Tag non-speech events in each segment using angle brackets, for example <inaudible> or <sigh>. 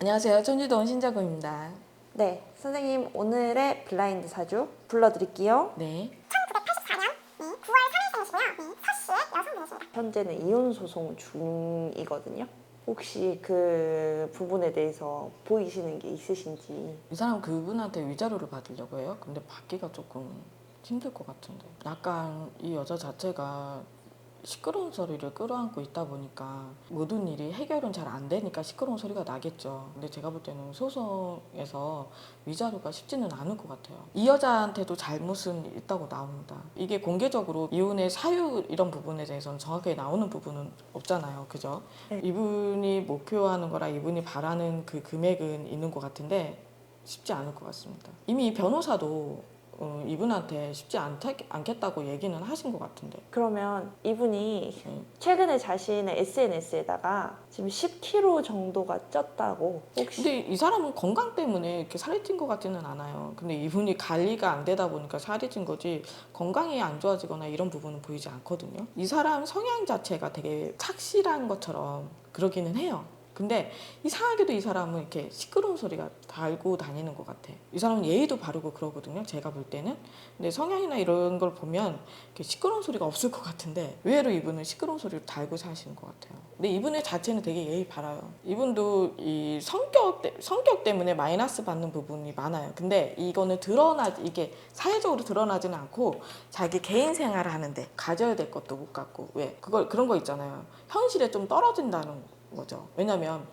안녕하세요. 천주동 신자구입니다. 네, 선생님 오늘의 블라인드 사주 불러드릴게요. 네. 1984년 9월 3일생이시고요. 서씨의 여성분이십니다. 현재는 이혼 소송 중이거든요. 혹시 그 부분에 대해서 보이시는 게 있으신지 이 사람 그분한테 위자료를 받으려고 해요. 근데 받기가 조금 힘들 것 같은데. 약간 이 여자 자체가 시끄러운 소리를 끌어안고 있다 보니까 모든 일이 해결은 잘 안 되니까 시끄러운 소리가 나겠죠. 근데 제가 볼 때는 소송에서 위자료가 쉽지는 않을 것 같아요. 이 여자한테도 잘못은 있다고 나옵니다. 이게 공개적으로 이혼의 사유 이런 부분에 대해서는 정확하게 나오는 부분은 없잖아요. 그죠? 네. 이분이 목표하는 거랑 이분이 바라는 그 금액은 있는 것 같은데 쉽지 않을 것 같습니다. 이미 변호사도 어, 이분한테 쉽지 않다, 않겠다고 얘기는 하신 것 같은데. 그러면 이분이 네. 최근에 자신의 SNS에다가 지금 10kg 정도가 쪘다고 혹시 근데 이 사람은 건강 때문에 이렇게 살이 찐 것 같지는 않아요. 근데 이분이 관리가 안 되다 보니까 살이 찐 거지 건강이 안 좋아지거나 이런 부분은 보이지 않거든요. 이 사람 성향 자체가 되게 착실한 것처럼 그러기는 해요. 근데 이상하게도 이 사람은 이렇게 시끄러운 소리가 달고 다니는 것 같아. 이 사람은 예의도 바르고 그러거든요. 제가 볼 때는. 근데 성향이나 이런 걸 보면 이렇게 시끄러운 소리가 없을 것 같은데 의외로 이분은 시끄러운 소리를 달고 사시는 것 같아요. 근데 이분의 자체는 되게 예의 바라요. 이분도 이 성격 때- 성격 때문에 마이너스 받는 부분이 많아요. 근데 이거는 드러나 이게 사회적으로 드러나지는 않고 자기 개인 생활을 하는데 가져야 될 것도 못 갖고 왜 그걸 그런 거 있잖아요. 현실에 좀 떨어진다는 거죠. 왜냐면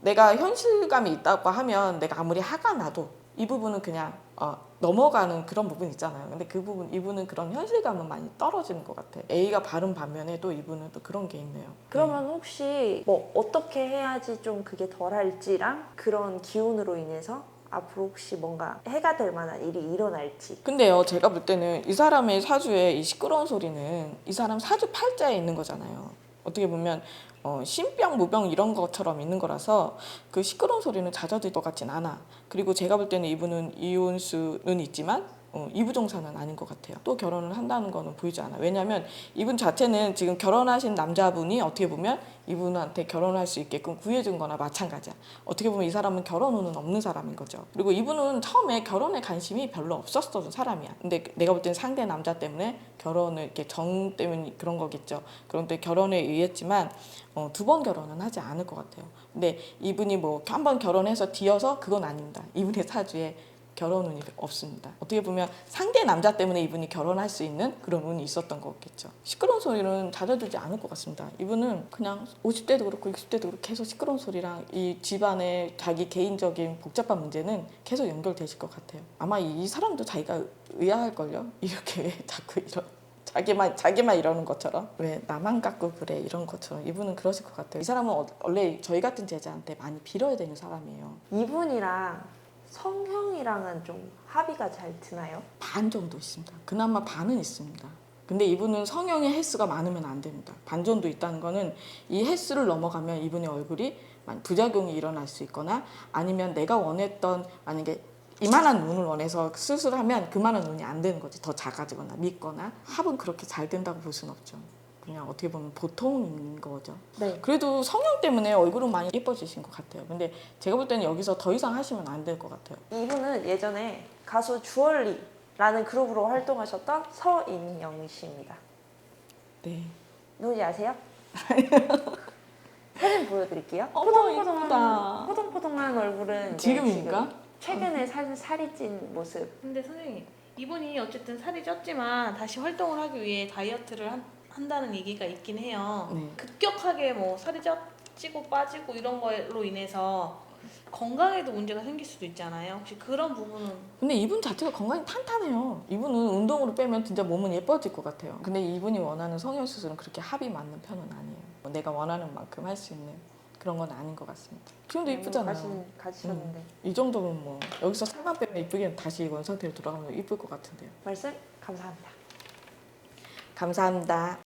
내가 현실감이 있다고 하면 내가 아무리 화가 나도 이 부분은 그냥 어, 넘어가는 그런 부분 있잖아요. 근데 그 부분 이분은 그런 현실감은 많이 떨어지는 것 같아. A가 바른 반면에 또 이분은 또 그런 게 있네요. 그러면 혹시 뭐 어떻게 해야지 좀 그게 덜할지랑 그런 기운으로 인해서 앞으로 혹시 뭔가 해가 될 만한 일이 일어날지 근데요, 제가 볼 때는 이 사람의 사주에 이 시끄러운 소리는 이 사람 사주 팔자에 있는 거잖아요. 어떻게 보면 어, 신병, 무병 이런 것처럼 있는 거라서 그 시끄러운 소리는 잦아들 것 같진 않아. 그리고 제가 볼 때는 이분은 이혼수는 있지만 어, 이부종사는 아닌 것 같아요. 또 결혼을 한다는 거는 보이지 않아. 왜냐하면 이분 자체는 지금 결혼하신 남자분이 어떻게 보면 이분한테 결혼할 수 있게끔 구해준 거나 마찬가지야. 어떻게 보면 이 사람은 결혼 운은 없는 사람인 거죠. 그리고 이분은 처음에 결혼에 관심이 별로 없었던 사람이야. 근데 내가 볼 때는 상대 남자 때문에 결혼을 이렇게 정 때문에 그런 거겠죠. 그런데 결혼에 의했지만 어, 두 번 결혼은 하지 않을 것 같아요. 근데 이분이 뭐 한 번 결혼해서 뒤어서 그건 아닙니다. 이분의 사주에 결혼 운이 없습니다. 어떻게 보면 상대 남자 때문에 이분이 결혼할 수 있는 그런 운이 있었던 거겠죠. 시끄러운 소리는 잦아들지 않을 것 같습니다. 이분은 그냥 50대도 그렇고 60대도 그렇고 계속 시끄러운 소리랑 이 집안의 자기 개인적인 복잡한 문제는 계속 연결되실 것 같아요. 아마 이 사람도 자기가 의아할걸요? <laughs> 이렇게 왜 자꾸 이런 자기만 자기만 이러는 것처럼 왜 나만 갖고 그래 이런 것처럼 이분은 그러실 것 같아요. 이 사람은 어- 원래 저희 같은 제자한테 많이 빌어야 되는 사람이에요. 이분이랑 성형이랑은 좀 합의가 잘 드나요? 반 정도 있습니다. 그나마 반은 있습니다. 근데 이분은 성형의 횟수가 많으면 안 됩니다. 반 정도 있다는 거는 이 횟수를 넘어가면 이분의 얼굴이 만- 부작용이 일어날 수 있거나 아니면 내가 원했던 만약에 이만한 눈을 원해서 수술하면 그만한 눈이 안 되는 거지. 더 작아지거나 밉거나 합은 그렇게 잘 된다고 볼 수는 없죠. 그냥 어떻게 보면 보통인 거죠. 네. 그래도 성형 때문에 얼굴은 많이 예뻐지신 것 같아요. 근데 제가 볼 때는 여기서 더 이상 하시면 안 될 것 같아요. 이분은 예전에 가수 주얼리라는 그룹으로 활동하셨던 서인영 씨입니다. 네. 누군지 아세요? 사진 보여드릴게요. 어머, 이쁘다. 포동포동한 얼굴은 이제 지금입니까? 지금 최근에 살, 살이 찐 모습. 근데 선생님 이분이 어쨌든 살이 쪘지만 다시 활동을 하기 위해 다이어트를 한, 한다는 얘기가 있긴 해요. 네. 급격하게 뭐 살이 쪄, 찌고 빠지고 이런 걸로 인해서 건강에도 문제가 생길 수도 있잖아요. 혹시 그런 부분은 근데 이분 자체가 건강이 탄탄해요. 이분은 운동으로 빼면 진짜 몸은 예뻐질 것 같아요. 근데 이분이 원하는 성형 수술은 그렇게 합이 맞는 편은 아니에요. 뭐 내가 원하는 만큼 할 수 있는 그런 건 아닌 것 같습니다. 지금도 이쁘잖아요. 가신, 가지셨는데. 이 정도면 뭐 여기서 살만 빼면 이쁘게 다시 원 상태로 돌아가면 이쁠 것 같은데요. 말씀 감사합니다. 감사합니다.